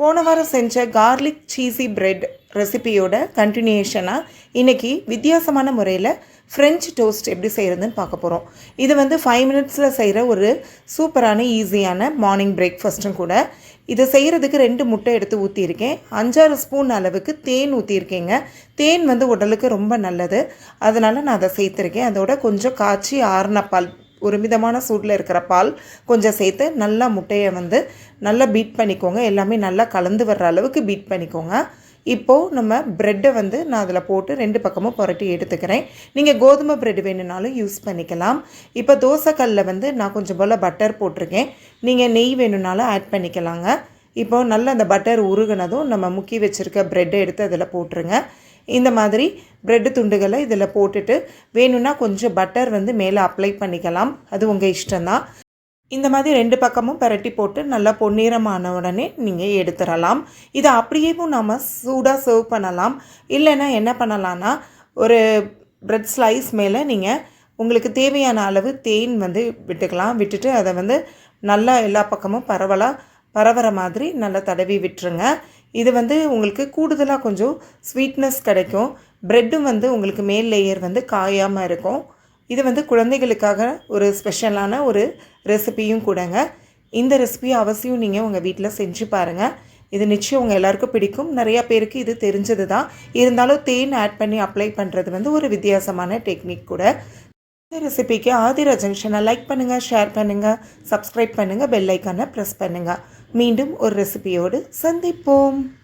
போன வாரம் செஞ்ச கார்லிக் சீஸி பிரெட் ரெசிபியோட கண்டினியூஷனாக இன்றைக்கி வித்தியாசமான முறையில் ஃப்ரெஞ்ச் டோஸ்ட் எப்படி செய்கிறதுன்னு பார்க்க போகிறோம் இது வந்து ஃபைவ் மினிட்ஸில் செய்கிற ஒரு சூப்பரான ஈஸியான மார்னிங் பிரேக்ஃபாஸ்ட்டும் கூட. இதை செய்கிறதுக்கு ரெண்டு முட்டை எடுத்து ஊற்றியிருக்கேன் அஞ்சாறு ஸ்பூன் அளவுக்கு தேன் ஊற்றியிருக்கேங்க தேன் வந்து உடலுக்கு ரொம்ப நல்லது. அதனால் நான் அதை சேர்த்துருக்கேன். அதோட கொஞ்சம் காய்ச்சி ஆறுன பால் ஒரு மிதமான சூடில் இருக்கிற பால் கொஞ்சம் சேர்த்து நல்லா முட்டையை வந்து நல்லா பீட் பண்ணிக்கோங்க. எல்லாமே நல்லா கலந்து வர்ற அளவுக்கு பீட் பண்ணிக்கோங்க. இப்போது நம்ம ப்ரெட்டை வந்து நான் அதில் போட்டு ரெண்டு பக்கமும் புரட்டி எடுத்துக்கிறேன். நீங்கள் கோதுமை ப்ரெட் வேணும்னாலும் யூஸ் பண்ணிக்கலாம். இப்போ தோசைக்கல்லில் வந்து நான் கொஞ்சம் போல் பட்டர் போட்டிருக்கேன். நீங்கள் நெய் வேணும்னாலும் ஆட் பண்ணிக்கலாங்க. இப்போது நல்லா அந்த பட்டர் உருகுனதும் நம்ம முக்கி வச்சுருக்க ப்ரெட்டை எடுத்து அதில் போட்டுருங்க. இந்த மாதிரி ப்ரெட்டு துண்டுகளை இதில் போட்டுட்டு வேணும்னா கொஞ்சம் பட்டர் வந்து மேலே அப்ளை பண்ணிக்கலாம். அது உங்கள் இஷ்டம்தான். இந்த மாதிரி ரெண்டு பக்கமும் பரட்டி போட்டு நல்லா பொன்னிறமான உடனே நீங்கள் எடுத்துடலாம். இதை அப்படியேவும் நம்ம சூடாக சர்வ் பண்ணலாம். இல்லைன்னா என்ன பண்ணலான்னா ஒரு ப்ரெட் ஸ்லைஸ் மேலே நீங்கள் உங்களுக்கு தேவையான அளவு தேன் வந்து விட்டுக்கலாம். விட்டுட்டு அதை வந்து நல்லா எல்லா பக்கமும் பரவலாக பரவுற மாதிரி நல்லா தடவி விட்டுருங்க. இது வந்து உங்களுக்கு கூடுதலாக கொஞ்சம் ஸ்வீட்னஸ் கிடைக்கும். ப்ரெட்டும் வந்து உங்களுக்கு மேல் லேயர் வந்து காயாமல் இருக்கும். இது வந்து குழந்தைகளுக்காக ஒரு ஸ்பெஷலான ஒரு ரெசிபியும் கூடங்க. இந்த ரெசிபி அவசியம் நீங்கள் உங்கள் வீட்டில் செஞ்சு பாருங்கள் இது நிச்சயம் உங்கள் எல்லாருக்கும் பிடிக்கும். நிறையா பேருக்கு இது தெரிஞ்சது தான் இருந்தாலும் தேன் ஆட் பண்ணி அப்ளை பண்ணுறது வந்து ஒரு வித்தியாசமான டெக்னிக் கூட. இந்த ரெசிபிக்கு ஆதிரா ஜங்ஷனை லைக் பண்ணுங்கள் ஷேர் பண்ணுங்கள் சப்ஸ்கிரைப் பண்ணுங்கள் பெல் ஐக்கானை ப்ரெஸ் பண்ணுங்கள் மீண்டும் ஒரு ரெசிபியோடு சந்திப்போம்.